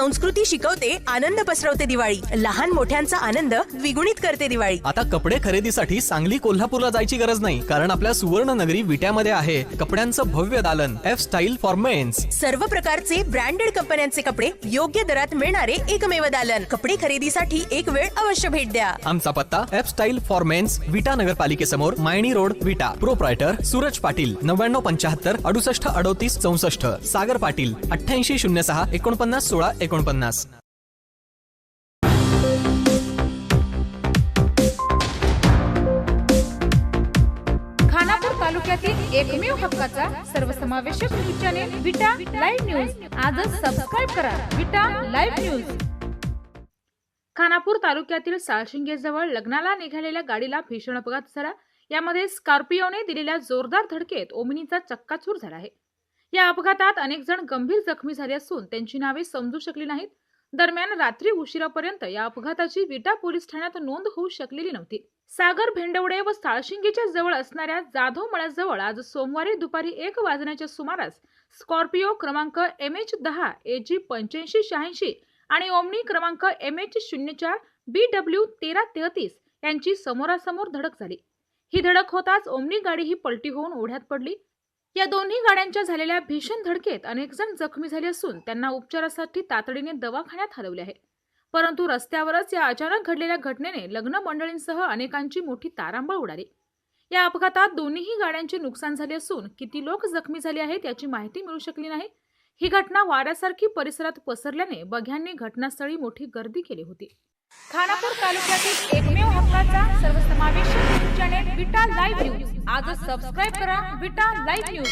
संस्कृती शिकवते आनंद पसरवते दिवाळी. लहान मोठ्यांचा आनंद द्विगुणित करते दिवाळी. आता कपडे खरेदीसाठी सांगली कोल्हापूरला जायची गरज नाही कारण आपल्या सुवर्ण नगरी विट्यामध्ये आहे कपड्यांचं भव्य दालन. एफ स्टाईल फॉर मेन्स सर्व प्रकारचे ब्रँडेड कंपन्यांचे कपडे योग्य दरात मिळणारे एकमेव दालन. कपडे खरेदीसाठी एक वेळ अवश्य भेट द्या. आमचा पत्ता F style for men's Vita नगरपालिकेसमोर Mayani road Vita. Proprietor Suraj Patil नव्याण्णव पंच्याहत्तर अडुसष्ट अडोतीस चौसष्ट. सागर पाटील अठ्ठ्याऐंशी शून्य सहा एकोणपन्नास सोळा एकोणपन्नास. खानापूर तालुक्यातील एकमेव हक्काचा सर्वसमावेशक news channel Vita live news. आजच सबस्क्राईब करा. Vita live news. खानापूर तालुक्यातील साळशिंगेजवळ लग्नाला निघालेल्या गाडीला भीषण अपघात झाला. यामध्ये स्कॉर्पिओने दिलेल्या जोरदार धडकेत ओमिनीचा चक्काचूर झाला आहे. या अपघातात अनेक जण गंभीर जखमी झाले असून त्यांची नावे समजू शकली नाहीत. दरम्यान रात्री उशिरापर्यंत या अपघाताची विटा पोलीस ठाण्यात नोंद होऊ शकलेली नव्हती. सागर भेंडवडे व साळशिंगेच्या जवळ असणाऱ्या जाधव मळ्याजवळ आज सोमवारी दुपारी एक वाजण्याच्या सुमारास स्कॉर्पिओ क्रमांक एम एच दहा ए जी पंच्याऐंशी शहाऐंशी आणि ओमनी क्रमांक एम एच शून्य चार बी डब्ल्यू तेरा तेहतीस यांची समोरासमोर धडक झाली. ही धडक होताच ओमनी गाडी ही पलटी होऊन ओढ्यात पडली. या दोन्ही गाड्यांच्या झालेल्या भीषण धडकेत अनेक जण जखमी झाले असून त्यांना उपचारासाठी तातडीने दवाखान्यात हलवले आहे. परंतु रस्त्यावरच या अचानक घडलेल्या घटनेने लग्न मंडळींसह अनेकांची मोठी तारांबळ उडाली. या अपघातात दोन्हीही गाड्यांचे नुकसान झाले असून किती लोक जखमी झाले आहेत याची माहिती मिळू शकली नाही. ही घटना वाऱ्यासारखी परिसरात पसरल्याने बघ्यांनी घटनास्थळी मोठी गर्दी केली होती. खानापूर तालुक्यातील एकमेव हक्काचा सर्वसमावेशक विटा लाईव्ह न्यूज. आजच सबस्क्राईब करा. Vita live news.